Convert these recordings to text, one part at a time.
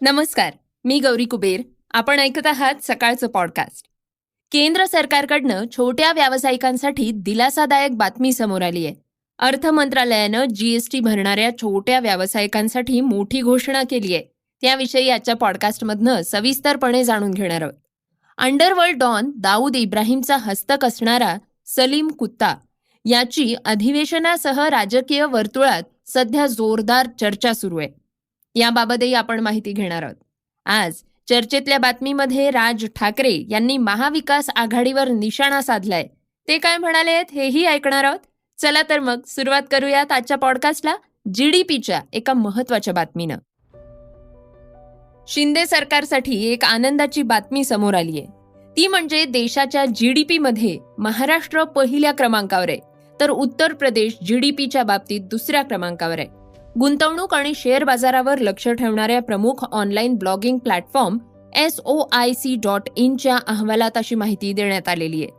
नमस्कार मी गौरी कुबेर. आपण ऐकत आहात सकाळचं पॉडकास्ट केंद्र सरकारकडनं छोट्या व्यावसायिकांसाठी दिलासादायक बातमी समोर आली आहे. अर्थ मंत्रालयानं जीएसटी भरणाऱ्या छोट्या व्यावसायिकांसाठी मोठी घोषणा केली आहे. त्याविषयी आजच्या पॉडकास्टमधनं सविस्तरपणे जाणून घेणार आहोत. अंडरवर्ल्ड डॉन दाऊद इब्राहिमचा हस्तक असणारा सलीम कुत्ता याची अधिवेशनासह राजकीय वर्तुळात सध्या जोरदार चर्चा सुरू आहे. याबाबतही आपण माहिती घेणार आहोत. आज चर्चेतल्या बातमीमध्ये राज ठाकरे यांनी महाविकास आघाडीवर निशाणा साधलाय. ते काय म्हणाले आहेत हेही ऐकणार आहोत. चला तर मग सुरुवात करूयात आजच्या पॉडकास्टला जीडीपीच्या एका महत्त्वाच्या बातमीनं. शिंदे सरकारसाठी एक आनंदाची बातमी समोर आली आहे ती म्हणजे देशाच्या जीडीपी मध्ये महाराष्ट्र पहिल्या क्रमांकावर आहे. तर उत्तर प्रदेश जीडीपीच्या बाबतीत दुसऱ्या क्रमांकावर आहे. गुंतवणूक आणि शेअर बाजारावर लक्ष ठेवणाऱ्या प्रमुख online blogging platform S O I C dot इनच्या अहवालात अशी माहिती देण्यात आलेली आहे.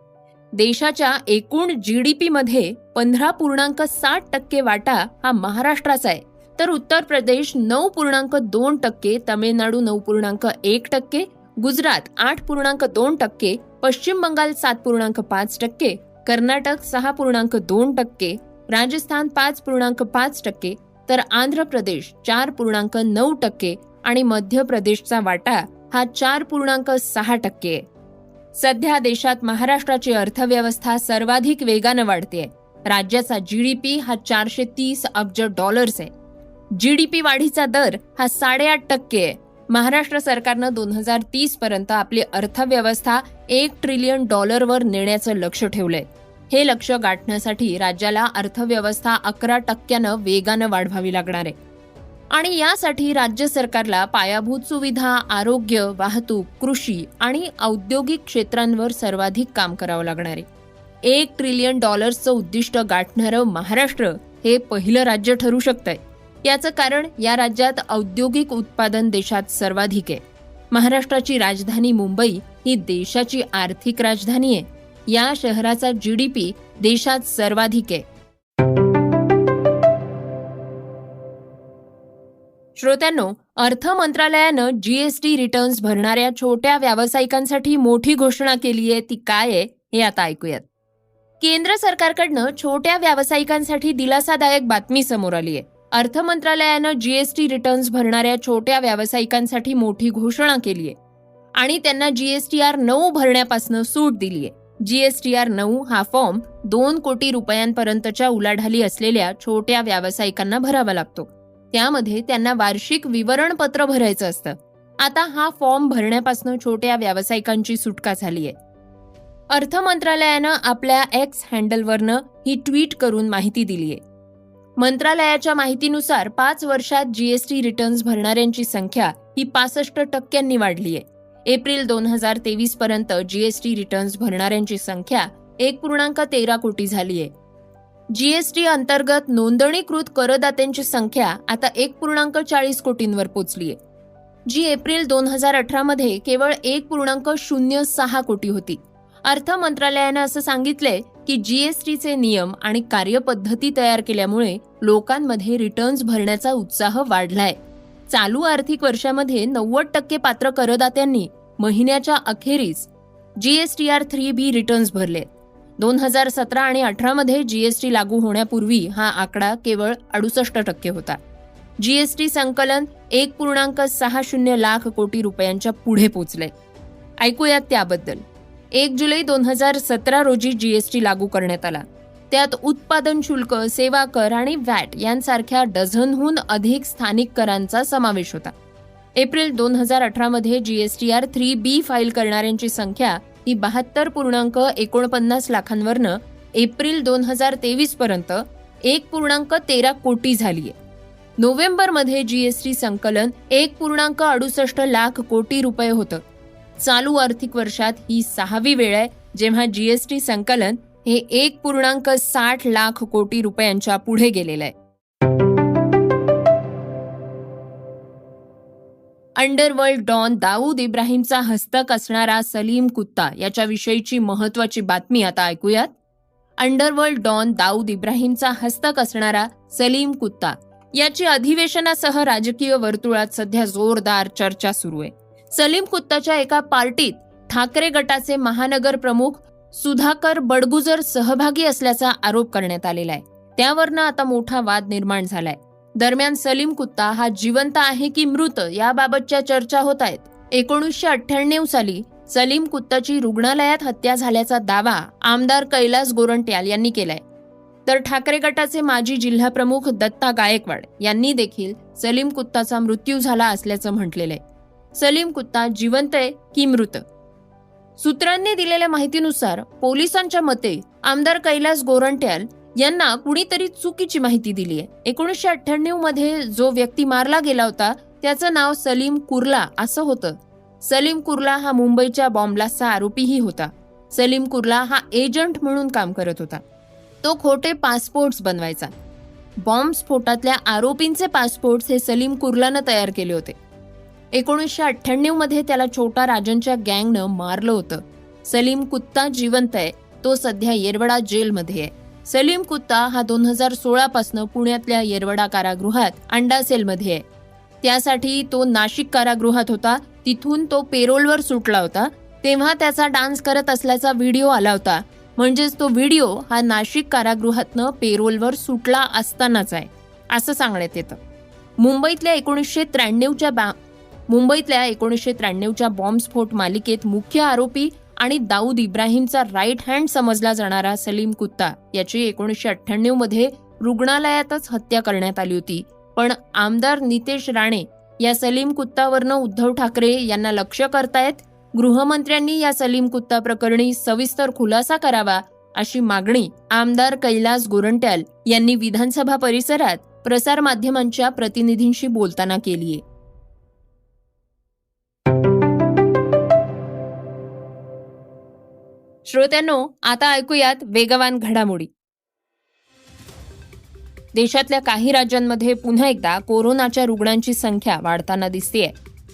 देशाच्या एकूण जी डी पीमध्ये पंधरा पूर्णांक साठ टक्के वाटा हा महाराष्ट्राचा आहे. तर उत्तर प्रदेश नऊ पूर्णांक दोन टक्के तमिळनाडू नऊ पूर्णांक एक टक्के गुजरात आठ पूर्णांक दोन टक्के पश्चिम बंगाल सात पूर्णांक पाच टक्के कर्नाटक सहा पूर्णांक दोन टक्के राजस्थान पाच पूर्णांक पाच टक्के तर आंध्र प्रदेश चार पूर्णांक नऊ टक्के आणि मध्य प्रदेशचा वाटा हा चार पूर्णांक सहा टक्के. सध्या देशात महाराष्ट्राची अर्थव्यवस्था सर्वाधिक वेगानं वाढते राज्याचा जीडीपी हा चारशे तीस अब्ज डॉलर्स आहे. जीडीपी वाढीचा दर हा साडेआठ टक्के आहे. महाराष्ट्र सरकारनं दोन हजार तीस पर्यंत आपली अर्थव्यवस्था एक ट्रिलियन डॉलरवर नेण्याचं लक्ष ठेवलंय. हे लक्ष गाठण्यासाठी राज्याला अर्थव्यवस्था अकरा टक्क्यानं वेगानं वाढवावी लागणार आहे. आणि यासाठी राज्य सरकारला पायाभूत सुविधा आरोग्य वाहतूक कृषी आणि औद्योगिक क्षेत्रांवर सर्वाधिक काम करावं लागणार आहे. एक ट्रिलियन डॉलर्सचं उद्दिष्ट गाठणारं महाराष्ट्र हे पहिलं राज्य ठरू शकतंय. याचं कारण या राज्यात औद्योगिक उत्पादन देशात सर्वाधिक आहे. महाराष्ट्राची राजधानी मुंबई ही देशाची आर्थिक राजधानी आहे. या शहराचा जीडीपी देशात सर्वाधिक आहे. श्रोत्यांनो अर्थ मंत्रालयानं जीएसटी रिटर्न्स भरणाऱ्या छोट्या व्यावसायिकांसाठी मोठी घोषणा केली आहे ती काय आहे हे आता ऐकूयात. केंद्र सरकारकडनं छोट्या व्यावसायिकांसाठी दिलासादायक बातमी समोर आली आहे. अर्थ मंत्रालयानं जीएसटी रिटर्न्स भरणाऱ्या छोट्या व्यावसायिकांसाठी मोठी घोषणा केली आहे. आणि त्यांना जीएसटीआर नऊ भरण्यापासून सूट दिली आहे. जीएसटीआर नऊ हा फॉर्म दोन कोटी रुपयांपर्यंतच्या उलाढाली असलेल्या छोट्या व्यावसायिकांना भरावा लागतो. त्यामध्ये त्यांना वार्षिक विवरणपत्र भरायचं असतं. आता हा फॉर्म भरण्यापासून छोट्या व्यावसायिकांची सुटका झाली आहे अर्थ मंत्रालयानं आपल्या एक्स हँडलवरनं ही ट्विट करून माहिती दिली आहे मंत्रालयाच्या माहितीनुसार पाच वर्षात जीएसटी रिटर्न्स भरणाऱ्यांची संख्या ही पासष्ट टक्क्यांनी वाढली आहे एप्रिल दोन हजार तेवीस पर्यंत जीएसटी रिटर्न्स भरणाऱ्यांची संख्या एक पूर्णांक तेरा कोटी झाली आहे जीएसटी अंतर्गत नोंदणीकृत करदात्यांची संख्या आता एक पूर्णांक चाळीस कोटींवर पोचली आहे जी एप्रिल दोन हजार अठरामध्ये केवळ एक पूर्णांक शून्य सहा कोटी होती. अर्थ मंत्रालयानं असं सांगितलंय की जीएसटीचे नियम आणि कार्यपद्धती तयार केल्यामुळे लोकांमध्ये रिटर्न्स भरण्याचा उत्साह वाढलाय. चालू आर्थिक वर्षामध्ये नव्वद टक्के पात्र करदात्यांनी महिन्याच्या अखेरीस जीएसटीआर थ्री बी रिटर्न्स भरले. दोन हजार सतरा आणि अठरामध्ये जी एस जीएसटी लागू होण्यापूर्वी हा आकडा केवळ अडुसष्ट टक्के होता. जीएसटी संकलन एक पूर्णांक सहा शून्य लाख कोटी रुपयांच्या पुढे पोचले. ऐकूयात त्याबद्दल. एक जुलै दोन हजार सतरा रोजी जीएसटी लागू करण्यात आला. त्यात उत्पादन शुल्क सेवा कर आणि वॅट यांसारख्या डझनहून अधिक स्थानिक करांचा समावेश होता. एप्रिल दोन हजार अठरामध्ये जीएसटीआर थ्री बी फाईल करणाऱ्यांची संख्या ही बहात्तर पूर्णांक एकोणपन्नास लाखांवरनं एप्रिल दोन हजार तेवीस पर्यंत एक पूर्णांक तेरा कोटी झालीय. नोव्हेंबरमध्ये जीएसटी संकलन एक पूर्णांक अडुसष्ट लाख कोटी रुपये होतं. चालू आर्थिक वर्षात ही सहावी वेळ आहे जेव्हा जीएसटी संकलन हे एक पूर्णांक साठ लाख कोटी रुपयांच्या पुढे गेलेलं आहे. अंडरवर्ल्ड डॉन दाऊद इब्राहिमचा हस्तक असणारा सलीम कुत्ता याच्याविषयीची महत्वाची बातमी आता ऐकूयात. अंडरवर्ल्ड डॉन दाऊद इब्राहिमचा हस्तक असणारा सलीम कुत्ता याची अधिवेशनासह राजकीय वर्तुळात सध्या जोरदार चर्चा सुरू आहे. सलीम कुत्ताच्या एका पार्टीत ठाकरे गटाचे महानगर प्रमुख सुधाकर बडगुजर सहभागी असल्याचा आरोप करण्यात आलेला आहे. त्यावरनं आता मोठा वाद निर्माण झालाय. दरम्यान सलीम कुत्ता हा जिवंत आहे की मृत याबाबतच्या चर्चा होत आहेत. एकोणीसशे अठ्ठ्याण्णव साली सलीम कुत्ताची रुग्णालयात हत्या झाल्याचा दावा आमदार कैलास गोरंट्याल यांनी केलाय. तर ठाकरे गटाचे माजी जिल्हाप्रमुख दत्ता गायकवाड यांनी देखील सलीम कुत्ताचा मृत्यू झाला असल्याचं म्हटलेलं आहे. सलीम कुत्ता जिवंत आहे की मृत? सूत्रांनी दिलेल्या माहितीनुसार पोलिसांच्या मते आमदार कैलास गोरंट्याल यांना कुणीतरी चुकीची माहिती दिली आहे. एकोणीसशे अठ्ठ्याण्णवमध्ये जो व्यक्ती मारला गेला होता त्याचं नाव सलीम कुर्ला असं होतं. सलीम कुर्ला हा मुंबईच्या बॉम्बलास्टचा आरोपीही होता. सलीम कुर्ला हा एजंट म्हणून काम करत होता. तो खोटे पासपोर्ट्स बनवायचा. बॉम्ब स्फोटातल्या आरोपींचे पासपोर्ट्स हे सलीम कुर्लानं तयार केले होते. एकोणीसशे अठ्ठ्याण्णवमध्ये त्याला छोटा राजनच्या गँगनं मारलं होतं. सलीम कुत्ता जिवंत आहे तो सध्या येरवडा जेलमध्ये आहे. सलीम कुत्ता हा दोन हजार सोळापासनं पुण्यातल्या येरवडा कारागृहात अंडा सेलमध्ये आहे. त्यासाठी तो नाशिक कारागृहात होता तिथून तो पेरोलवर सुटला होता. तेव्हा त्याचा डान्स करत असल्याचा व्हिडिओ आला होता. म्हणजेच तो व्हिडिओ हा नाशिक कारागृहातनं पेरोलवर सुटला असतानाच आहे असं सांगण्यात येतं. मुंबईतल्या एकोणीसशे त्र्याण्णवच्या बा मुंबईतल्या एकोणीसशे त्र्याण्णवच्या बॉम्बस्फोट मालिकेत मुख्य आरोपी आणि दाऊद इब्राहिमचा राईट हँड समजला जाणारा सलीम कुत्ता याची एकोणीसशे अठ्ठ्याण्णवमध्ये रुग्णालयातच हत्या करण्यात आली होती. पण आमदार नितेश राणे या सलीम कुत्तावरनं उद्धव ठाकरे यांना लक्ष करतायत गृहमंत्र्यांनी या सलीम कुत्ता प्रकरणी सविस्तर खुलासा करावा अशी मागणी आमदार कैलास गोरंट्याल यांनी विधानसभा परिसरात प्रसारमाध्यमांच्या प्रतिनिधींशी बोलताना केलीय. श्रोत्यांनो आता ऐकूयात वेगवान घडामोडी. देशातल्या काही राज्यांमध्ये पुन्हा एकदा कोरोनाच्या रुग्णांची संख्या वाढताना दिसतेय.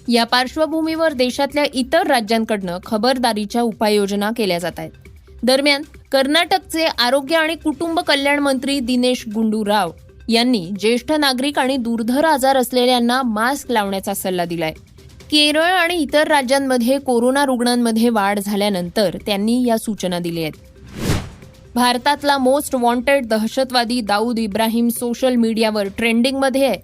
या पार्श्वभूमीवर देशातल्या इतर राज्यांकडनं खबरदारीच्या उपाययोजना केल्या जात आहेत. दरम्यान कर्नाटकचे आरोग्य आणि कुटुंब कल्याण मंत्री दिनेश गुंडूराव यांनी ज्येष्ठ नागरिक आणि दुर्धर आजार असलेल्यांना मास्क लावण्याचा सल्ला दिलाय. केरळ आणि इतर राज्यांमध्ये कोरोना रुग्णांमध्ये वाढ झाल्यानंतर त्यांनी या सूचना दिल्या आहेत. भारतातला मोस्ट वॉन्टेड दहशतवादी दाऊद इब्राहिम सोशल मीडियावर ट्रेंडिंगमध्ये आहे.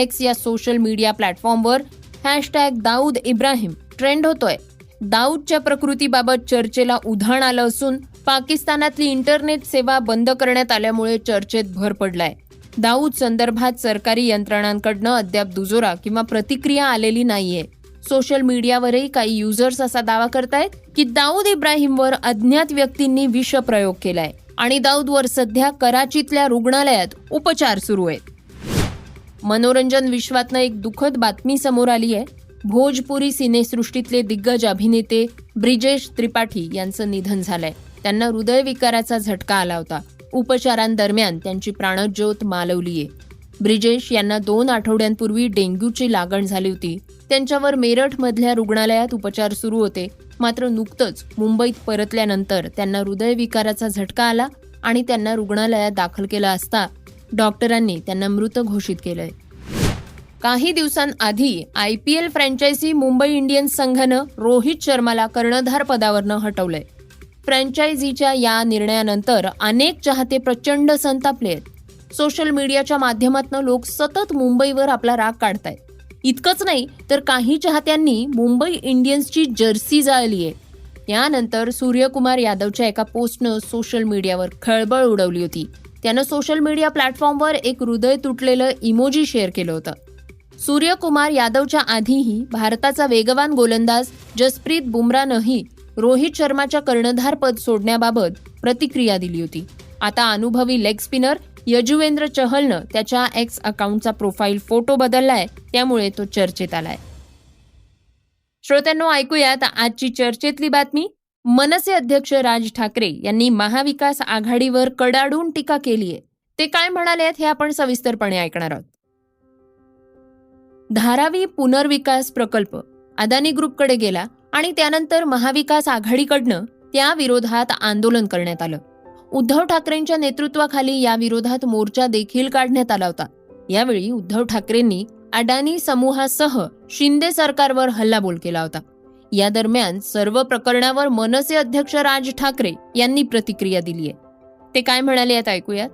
एक्स या सोशल मीडिया प्लॅटफॉर्मवर हॅशटॅग दाऊद इब्राहिम ट्रेंड होतोय. दाऊदच्या प्रकृतीबाबत चर्चेला उधाण आलं असून पाकिस्तानातली इंटरनेट सेवा बंद करण्यात आल्यामुळे चर्चेत भर पडलाय. दाऊद संदर्भात सरकारी यंत्रणांकडनं अद्याप दुजोरा किंवा प्रतिक्रिया आलेली नाहीये. सोशल मीडियावरही काही युजर्स असा दावा करतायत की दाऊद इब्राहिमवर अज्ञात व्यक्तींनी विषप्रयोग केलाय. आणि दाऊदवर सध्या कराचीतल्या रुग्णालयात उपचार सुरू आहेत. मनोरंजन विश्वातनं एक दुःखद बातमी समोर आली आहे. भोजपुरी सिनेसृष्टीतले दिग्गज अभिनेते ब्रिजेश त्रिपाठी यांचं निधन झालंय. त्यांना हृदयविकाराचा झटका आला होता. उपचारांदरम्यान त्यांची प्राणज्योत मालवलीये. ब्रिजेश यांना दोन आठवड्यांपूर्वी डेंग्यूची लागण झाली होती. त्यांच्यावर मेरठमधल्या रुग्णालयात उपचार सुरू होते. मात्र नुकतंच मुंबईत परतल्यानंतर त्यांना हृदयविकाराचा झटका आला आणि त्यांना रुग्णालयात दाखल केलं असता डॉक्टरांनी त्यांना मृत घोषित केलंय. काही दिवसांआधी I P L franchise Mumbai Indians संघानं रोहित शर्माला कर्णधार पदावरनं हटवलंय. फ्रँचायझीच्या या निर्णयानंतर अनेक चाहते प्रचंड संतापले आहेत. सोशल मीडियाच्या माध्यमातून लोक सतत मुंबईवर आपला राग काढतायत. इतकंच नाही तर काही चाहत्यांनी मुंबई इंडियन्सची जर्सी जाळली आहे. त्यानंतर सूर्यकुमार यादवच्या एका पोस्टनं सोशल मीडियावर खळबळ उडवली होती. त्यानं सोशल मीडिया प्लॅटफॉर्मवर एक हृदय तुटलेलं इमोजी शेअर केलं होतं. सूर्यकुमार यादवच्या आधीही भारताचा वेगवान गोलंदाज जसप्रीत बुमरानंही रोहित शर्माच्या कर्णधारपद सोडण्याबाबत प्रतिक्रिया दिली होती. आता अनुभवी लेग स्पिनर यजुवेंद्र चहलनं त्याच्या एक्स अकाउंटचा प्रोफाईल फोटो बदललाय त्यामुळे तो चर्चेत आलाय. श्रोत्यांनो ऐकूयात आजची चर्चेतली बातमी. मनसे अध्यक्ष राज ठाकरे यांनी महाविकास आघाडीवर कडाडून टीका केली आहे ते काय म्हणाले आहेत हे आपण सविस्तरपणे ऐकणार आहोत. धारावी पुनर्विकास प्रकल्प अदानी ग्रुपकडे गेला आणि त्यानंतर महाविकास आघाडीकडनं त्या विरोधात आंदोलन करण्यात आलं. उद्धव ठाकरेंच्या नेतृत्वाखाली या विरोधात मोर्चा देखील काढण्यात आला होता. यावेळी उद्धव ठाकरेंनी अडानी समूहासह शिंदे सरकारवर हल्लाबोल केला होता. या दरम्यान सर्व प्रकरणावर मनसे अध्यक्ष राज ठाकरे यांनी प्रतिक्रिया दिली आहे. ते काय म्हणाले यात ऐकूयात.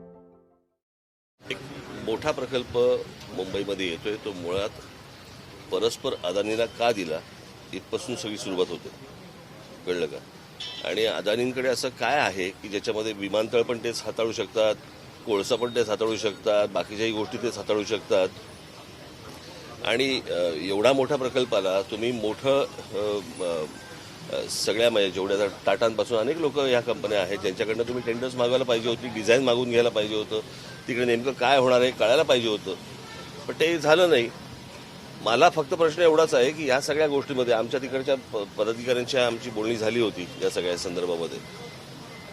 एक मोठा प्रकल्प मुंबईमध्ये येतोय. तो मुळात परस्पर अदानीला का दिला इथपासून सगळी सुरुवात होते. कळलं का? आणि अदानींकडे असं काय आहे की ज्याच्यामध्ये विमानतळ पण तेच हाताळू शकतात कोळसा पण तेच हाताळू शकतात बाकीच्याही गोष्टी तेच हाताळू शकतात? आणि एवढा मोठा प्रकल्पाला तुम्ही मोठं सगळ्या म्हणजे जेवढ्या टाटांपासून अनेक लोक ह्या कंपन्या आहेत ज्यांच्याकडनं तुम्ही टेंडर्स मागवायला पाहिजे होती डिझाईन मागून घ्यायला पाहिजे होतं तिकडे नेमकं काय होणार आहे कळायला पाहिजे होतं. पण ते झालं नाही. मला फक्त प्रश्न एवढाच आहे की या सगळ्या गोष्टीमध्ये आमच्या तिकडच्या प- पदाधिकाऱ्यांची आमची बोलणी झाली होती या सगळ्या संदर्भामध्ये.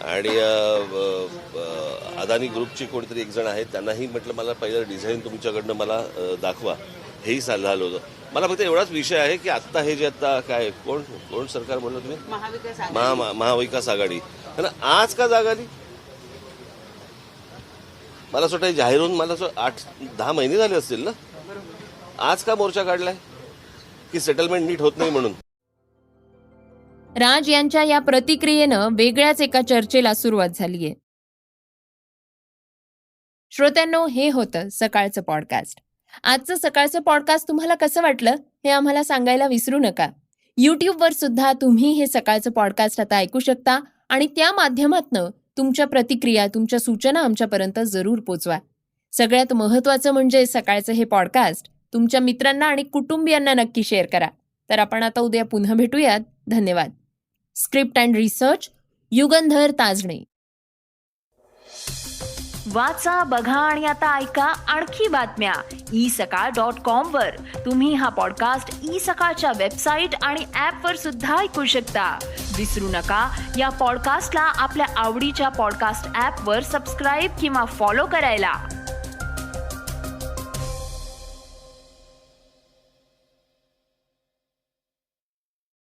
आणि अदानी ग्रुपची कोणतरी एक जण आहेत त्यांनाही म्हटलं मला पहिलं डिझाईन तुमच्याकडनं मला दाखवा. हेही झालं झालं होतं. मला फक्त एवढाच विषय आहे की आत्ता हे जे आता काय कोण कोण सरकार म्हणलं तुम्ही? महाविकास आघाडी. महा महा- महाविकास आघाडी. त्यांना आज का जाग आली? मला असं वाटतं जाहीर होऊन मला असं आठ दहा महिने झाले असतील ना? आज का मोर्चा काढलाय? की सेटलमेंट नीट होत नाही म्हणून? राज यांच्या या प्रतिक्रियेनं वेगळ्याच एका चर्चेला सुरुवात झालीय. श्रोत्यांनो हे होतं सकाळचं पॉडकास्ट आजचं सकाळचं पॉडकास्ट तुम्हाला कसं वाटलं हे आम्हाला सांगायला विसरू नका. युट्यूबवर सुद्धा तुम्ही हे सकाळचं पॉडकास्ट आता ऐकू शकता आणि त्या माध्यमातनं तुमच्या प्रतिक्रिया तुमच्या सूचना आमच्यापर्यंत जरूर पोचवा. सगळ्यात महत्त्वाचं म्हणजे सकाळचं हे पॉडकास्ट तुमच्या मित्रांना आणि कुटुंबियांना नक्की शेअर करा. तर आपण आता उद्या पुन्हा भेटूयात. धन्यवाद. Script and research Yugandhar Tajne. वाचा बघा आणि आता ऐका आणखी बातम्या. ई सकाळ डॉट कॉम वर. तुम्ही हा पॉडकास्ट ई सकाळच्या वेबसाईट आणि ऍप वर सुद्धा ऐकू शकता. विसरू नका या पॉडकास्टला आपल्या आवडीच्या पॉडकास्ट ऍप वर सबस्क्राईब किंवा फॉलो करायला.